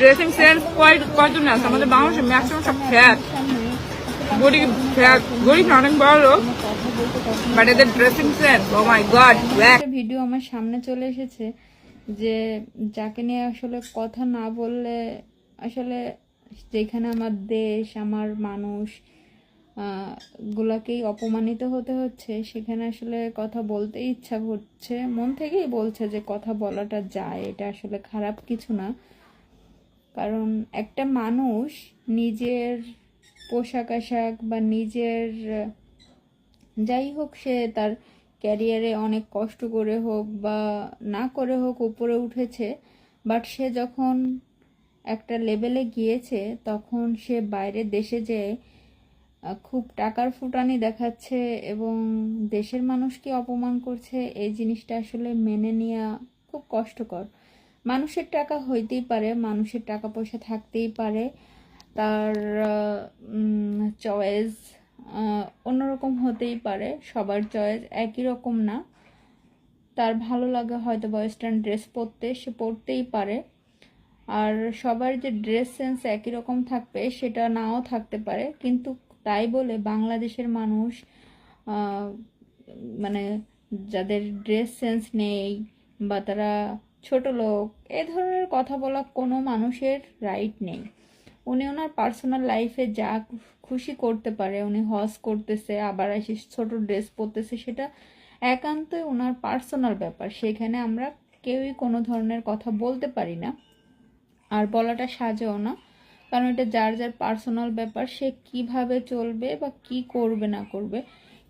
Dressing sense কয় কয়জন আছে আমাদের বাংলাদেশে ম্যাক্সিমাম সব ফ্যাট ফ্যাট অনেক বড় লোক বাট এদের dressing sense oh my god video আমার সামনে চলে এসেছে যে যাকে নিয়ে আসলে কথা না বললে আসলে যেখানে আমার দেশ, আমার মানুষ গুলাকেই অপমানিত হতে হচ্ছে, সেখানে আসলে কথা বলতে ইচ্ছা করছে, মন থেকেই বলছে যে কথা বলাটা যায়, এটা আসলে খারাপ কিছু না। কারণ একটা মানুষ নিজের পোশাক আশাক বা নিজের, যাই হোক সে তার ক্যারিয়ারে অনেক কষ্ট করে হোক বা না করে হোক উপরে উঠেছে বাট সে যখন একটা লেভেলে গিয়েছে, তখন সে বাইরের দেশে যে খুব টাকার ফুটানি দেখাচ্ছে এবং দেশের মানুষকে অপমান করছে। এই জিনিসটা আসলে মেনে নেওয়া খুব কষ্টকর। মানুষের টাকা হইতেই পারে, মানুষের টাকা পয়সা থাকতেই পারে, তার চয়েস অন্যরকম হতেই পারে, সবার চয়েস একই রকম না। তার ভালো লাগে হয়তো ওয়েস্টার্ন ড্রেস পরতে, সে পরতেই পারে। আর সবার যে ড্রেস সেন্স একই রকম থাকবে, সেটা নাও থাকতে পারে। কিন্তু তাই বলে বাংলাদেশের মানুষ মানে যাদের ড্রেস সেন্স নেই বা তারা ছোট লোক, এ ধরনের কথা বলা কোনো মানুষের রাইট নেই। উনি ওনার পার্সোনাল লাইফে যা খুশি করতে পারে, উনি হজ করতেছে, আবার এসে ছোট ড্রেস পরতেছে, সেটা একান্তই ওনার পার্সোনাল ব্যাপার। সেখানে আমরা কেউই কোনো ধরনের কথা বলতে পারি না, আর বলাটা সাজেও না, কারণ এটা যার যার পার্সোনাল ব্যাপার, সে কীভাবে চলবে বা কি করবে না করবে।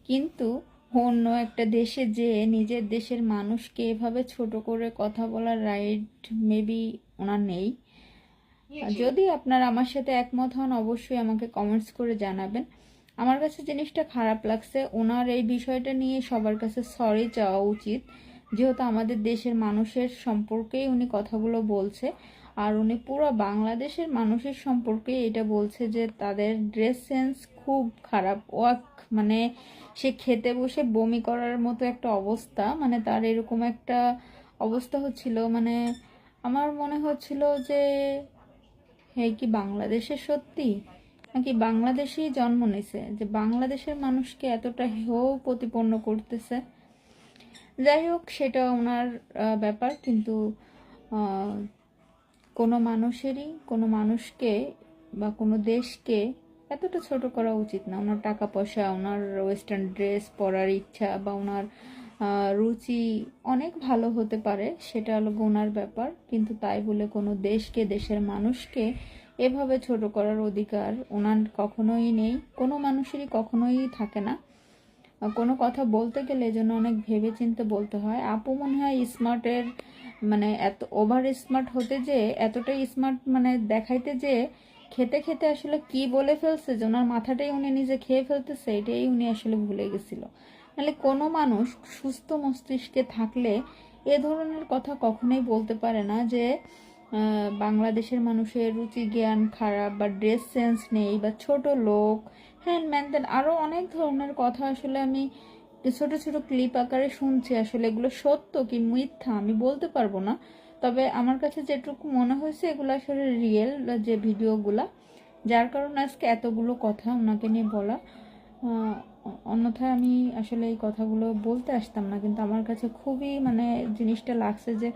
কিন্তু অন্য একটা দেশে যে নিজের দেশের মানুষকে এভাবে ছোট করে কথা বলার রাইট মেবি ওনার নেই। যদি আপনার আমার সাথে একমত হন অবশ্যই আমাকে কমেন্টস করে জানাবেন। আমার কাছে জিনিসটা খারাপ লাগছে ওনার এই বিষয়টা নিয়ে সবার কাছে সরি চাওয়া উচিত। যেহেতু আমাদের দেশের মানুষের সম্পর্কেই উনি কথাগুলো বলছে। আর উনি পুরো বাংলাদেশের মানুষের সম্পর্কে এটা বলছে যে তাদের ড্রেস সেন্স খুব খারাপ। ওয়াক মানে সে খেতে বসে বমি করার মতো একটা অবস্থা। মানে তার এরকম একটা অবস্থা হচ্ছিল। মানে আমার মনে হচ্ছিল যে এই কি বাংলাদেশের সত্যি? নাকি বাংলাদেশেই জন্ম নিছে? যে বাংলাদেশের মানুষকে এতটা হেও প্রতিপন্ন করতেছে। যাই হোক, সেটা ওনার ব্যাপার। কিন্তু কোনো মানুষেরই, কোনো মানুষকে বা কোনো দেশকে এতটা ছোট করা উচিত না। ওনার টাকা পয়সা ওনার ওয়েস্টার্ন ড্রেস পরার ইচ্ছা বা ওনার রুচি অনেক ভালো হতে পারে, সেটা হলো ওনার ব্যাপার। কিন্তু তাই বলে কোনো দেশকে, দেশের মানুষকে এভাবে ছোট করার অধিকার ওনার কখনোই নেই। কোনো মানুষেরই কখনোই থাকে না। কোনো কথা বলতে গেলে এজন্য অনেক ভেবে চিন্তে বলতে হয়। আপু মনে হয় স্মার্টের মানে এত ওভার স্মার্ট হতে যে, এতটাই স্মার্ট মানে দেখাইতে যে, খেতে খেতে আসলে কি বলে ফেলছে যে, ওনার মাথাটাই উনি নিজে খেয়ে ফেলতেছে, এটাই উনি আসলে ভুলে গেছিল। নাহলে কোনো মানুষ সুস্থ মস্তিষ্কে থাকলে এ ধরনের কথা কখনোই বলতে পারে না যে বাংলাদেশের মানুষের রুচি, জ্ঞান খারাপ বা ড্রেস সেন্স নেই বা ছোট লোক হ্যান ম্যান আরও অনেক ধরনের কথা আসলে আমি ছোট ছোট ক্লিপ আকারে শুনছি আসলে এগুলো সত্য কি মিথ্যা আমি বলতে পারব না। তবে আমার কাছে যেটুকু মনে হয়েছে এগুলো আসলে রিয়েল যে ভিডিওগুলা। যার কারণে আজকে এতগুলো কথা ওনাকে নিয়ে বলা। অন্যথায় আমি আসলে এই কথাগুলো বলতে আসতাম না। কিন্তু আমার কাছে খুবই মানে জিনিসটা লাগছে যে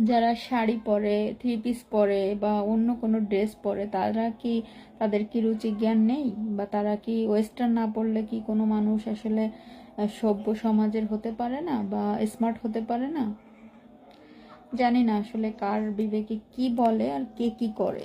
যারা শাড়ি পরে থ্রি পিস পরে বা অন্য কোনো ড্রেস পরে, তারা কি তাদের কি রুচি জ্ঞান নেই? বা তারা কি ওয়েস্টার্ন না পড়লে কি কোনো মানুষ আসলে সভ্য সমাজের হতে পারে না বা স্মার্ট হতে পারে না? জানি না আসলে কার বিবেকে কি বলে আর কে কি করে।